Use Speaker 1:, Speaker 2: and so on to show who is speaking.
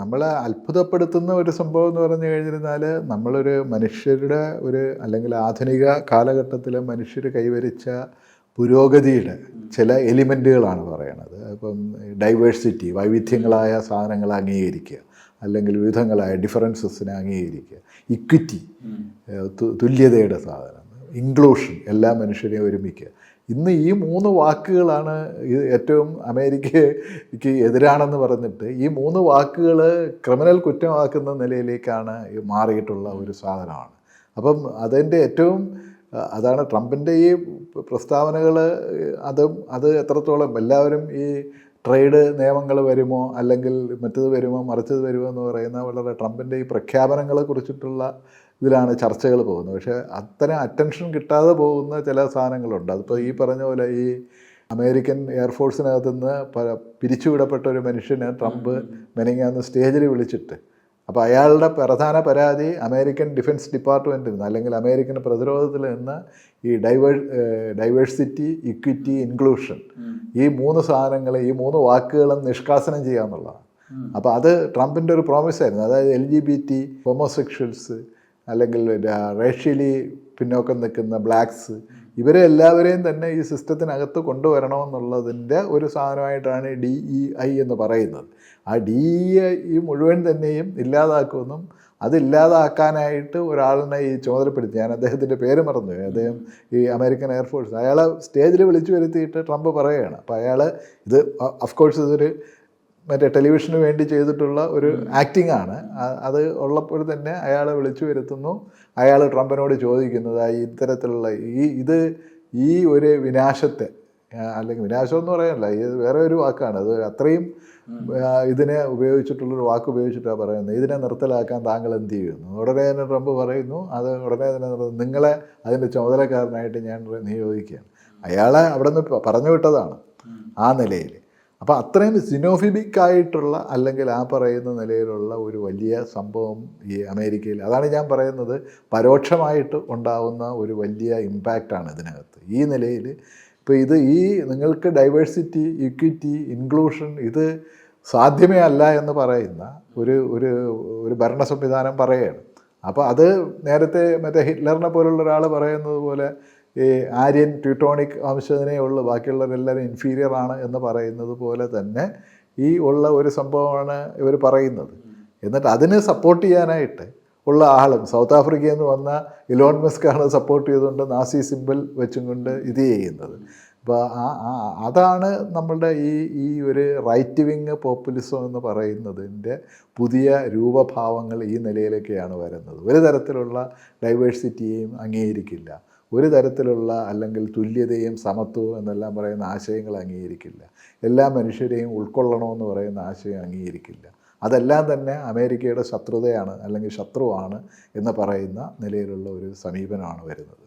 Speaker 1: നമ്മളെ അത്ഭുതപ്പെടുത്തുന്ന ഒരു സംഭവം എന്ന് പറഞ്ഞു കഴിഞ്ഞിരുന്നാൽ നമ്മളൊരു മനുഷ്യരുടെ ഒരു അല്ലെങ്കിൽ ആധുനിക കാലഘട്ടത്തിൽ മനുഷ്യർ കൈവരിച്ച പുരോഗതിയുടെ ചില എലിമെന്റുകളാണ് പറയണത്. ഇപ്പം ഡൈവേഴ്സിറ്റി വൈവിധ്യങ്ങളായ സാധനങ്ങൾ അംഗീകരിക്കുക അല്ലെങ്കിൽ വിവിധങ്ങളായ ഡിഫറൻസസിനെ അംഗീകരിക്കുക ഇക്വിറ്റി തുല്യതയുടെ സാധനം ഇൻക്ലൂഷൻ എല്ലാ മനുഷ്യരെയും ഒരുമിക്കുക. ഇന്ന് ഈ മൂന്ന് വാക്കുകളാണ് ഏറ്റവും അമേരിക്കയ്ക്ക് എതിരാണെന്ന് പറഞ്ഞിട്ട് ഈ മൂന്ന് വാക്കുകൾ ക്രിമിനൽ കുറ്റമാക്കുന്ന നിലയിലേക്കാണ് മാറിയിട്ടുള്ള ഒരു സാധനമാണ്. അപ്പം അതിന്റെ ഏറ്റവും അതാണ് ട്രംപിന്റെ ഈ പ്രസ്താവനകൾ അതും അത് എത്രത്തോളം എല്ലാവരും ഈ ട്രേഡ് നിയമങ്ങൾ വരുമോ അല്ലെങ്കിൽ മറ്റത് വരുമോ മറിച്ചത് വരുമോ എന്ന് പറയുന്ന വളരെ ട്രംപിന്റെ ഈ പ്രഖ്യാപനങ്ങളെ കുറിച്ചിട്ടുള്ള ഇതിലാണ് ചർച്ചകൾ പോകുന്നത്. പക്ഷേ അത്തരം അറ്റൻഷൻ കിട്ടാതെ പോകുന്ന ചില സാധനങ്ങളുണ്ട്. അതിപ്പോൾ ഈ പറഞ്ഞ പോലെ ഈ അമേരിക്കൻ എയർഫോഴ്സിനകത്ത് നിന്ന് പ- പിരിച്ചുവിടപ്പെട്ട ഒരു മനുഷ്യനെ ട്രംപ് മെനങ്ങാന്ന് സ്റ്റേജിൽ വിളിച്ചിട്ട് അപ്പോൾ അയാളുടെ പ്രധാന പരാതി അമേരിക്കൻ ഡിഫൻസ് ഡിപ്പാർട്ട്മെന്റിൽ നിന്ന് അല്ലെങ്കിൽ അമേരിക്കൻ പ്രതിരോധത്തിൽ നിന്ന് ഈ ഡൈവേ ഡൈവേഴ്സിറ്റി ഇക്വിറ്റി ഇൻക്ലൂഷൻ ഈ മൂന്ന് സാധനങ്ങൾ ഈ മൂന്ന് വാക്കുകളും നിഷ്കാസനം ചെയ്യുക എന്നുള്ളതാണ്. അപ്പോൾ അത് ട്രംപിന്റെ ഒരു പ്രോമിസ് ആയിരുന്നു. അതായത് L G B T homosexuals അല്ലെങ്കിൽ റേഷ്യലി പിന്നോക്കം നിൽക്കുന്ന ബ്ലാക്സ് ഇവരെ എല്ലാവരെയും തന്നെ ഈ സിസ്റ്റത്തിനകത്ത് കൊണ്ടുവരണമെന്നുള്ളതിന്റെ ഒരു സാധനമായിട്ടാണ് ഡി ഇ ഐ എന്ന് പറയുന്നത്. ആ ഡി ഇ ഐ മുഴുവൻ തന്നെയും ഇല്ലാതാക്കുമെന്നും അതില്ലാതാക്കാനായിട്ട് ഒരാളിനെ ഈ ചുമതലപ്പെടുത്തി. ഞാൻ അദ്ദേഹത്തിന്റെ പേര് മറന്നു. അദ്ദേഹം ഈ അമേരിക്കൻ എയർഫോഴ്സ് അയാളെ സ്റ്റേജിൽ വിളിച്ചു വരുത്തിയിട്ട് ട്രംപ് പറയുകയാണ്. അപ്പോൾ അയാൾ ഇത് അഫ്കോഴ്സ് ഇതൊരു മറ്റേ ടെലിവിഷന് വേണ്ടി ചെയ്തിട്ടുള്ള ഒരു ആക്ടിംഗ് ആണ്. അത് ഉള്ളപ്പോൾ തന്നെ അയാളെ വിളിച്ചു വരുത്തുന്നു. അയാൾ ട്രംപിനോട് ചോദിക്കുന്നത് ഇത്തരത്തിലുള്ള ഈ ഇത് ഈ ഒരു വിനാശത്തെ അല്ലെങ്കിൽ വിനാശം എന്ന് പറയാനല്ല ഇത് വേറെ ഒരു വാക്കാണ്. അത് അത്രയും ഇതിനെ ഉപയോഗിച്ചിട്ടുള്ളൊരു വാക്ക് ഉപയോഗിച്ചിട്ടാണ് പറയുന്നത്. ഇതിനെ നിർത്തലാക്കാൻ താങ്കൾ എന്ത് ചെയ്യുന്നു? ഉടനെ തന്നെ ട്രംപ് പറയുന്നു അത് ഉടനെ തന്നെ നിങ്ങളെ അതിന്റെ ചുമതലക്കാരനായിട്ട് ഞാൻ നിയോഗിക്കുകയാണ്. അയാളെ അവിടെ നിന്ന് പറഞ്ഞു വിട്ടതാണ്. ആ നിലയിൽ അപ്പോൾ അത്രയും സിനോഫിബിക് ആയിട്ടുള്ള അല്ലെങ്കിൽ ആ പറയുന്ന നിലയിലുള്ള ഒരു വലിയ സംഭവം ഈ അമേരിക്കയിൽ അതാണ് ഞാൻ പറയുന്നത് പരോക്ഷമായിട്ട് ഉണ്ടാവുന്ന ഒരു വലിയ ഇമ്പാക്റ്റാണ് ഇതിനകത്ത്. ഈ നിലയിൽ ഇപ്പോൾ ഇത് ഈ നിങ്ങൾക്ക് ഡൈവേഴ്സിറ്റി ഇക്വിറ്റി ഇൻക്ലൂഷൻ ഇത് സാധ്യമേ അല്ല എന്ന് പറയുന്ന ഒരു ഒരു ഒരു ഭരണ സംവിധാനം പറയുകയാണ്. അപ്പോൾ അത് നേരത്തെ മറ്റേ ഹിറ്റ്ലറിനെ പോലുള്ള ഒരാൾ പറയുന്നത് പോലെ ഈ ആര്യൻ ട്യൂട്ടോണിക് വംശജനേ ഉള്ളൂ. ബാക്കിയുള്ളവരെല്ലാവരും ഇൻഫീരിയർ ആണ് എന്ന് പറയുന്നത് പോലെ തന്നെ ഈ ഉള്ള ഒരു സംഭവമാണ് ഇവർ പറയുന്നത്. എന്നിട്ട് അതിനെ സപ്പോർട്ട് ചെയ്യാനായിട്ട് ഉള്ള ആളും സൗത്ത് ആഫ്രിക്കയിൽ നിന്ന് വന്ന ഇലോൺ മസ്കാണ് സപ്പോർട്ട് ചെയ്തുകൊണ്ട് നാസി സിമ്പിൾ വെച്ചും കൊണ്ട് ഇത് ചെയ്യുന്നത്. അപ്പോൾ അതാണ് നമ്മളുടെ ഈ ഈ ഒരു റൈറ്റ് വിങ് പോപ്പുലിസം എന്ന് പറയുന്നതിന്റെ പുതിയ രൂപഭാവങ്ങൾ ഈ നിലയിലേക്കാണ് വരുന്നത്. ഒരു തരത്തിലുള്ള ഡൈവേഴ്സിറ്റിയും അംഗീകരിക്കില്ല. ഒരു തരത്തിലുള്ള അല്ലെങ്കിൽ തുല്യതയും സമത്വവും എന്നെല്ലാം പറയുന്ന ആശയങ്ങൾ അംഗീകരിക്കില്ല. എല്ലാ മനുഷ്യരെയും ഉൾക്കൊള്ളണമെന്ന് പറയുന്ന ആശയം അംഗീകരിക്കില്ല. അതെല്ലാം തന്നെ അമേരിക്കയുടെ ശത്രുതയാണ് അല്ലെങ്കിൽ ശത്രുവാണ് എന്ന് പറയുന്ന നിലയിലുള്ള ഒരു സമീപനമാണ് വരുന്നത്.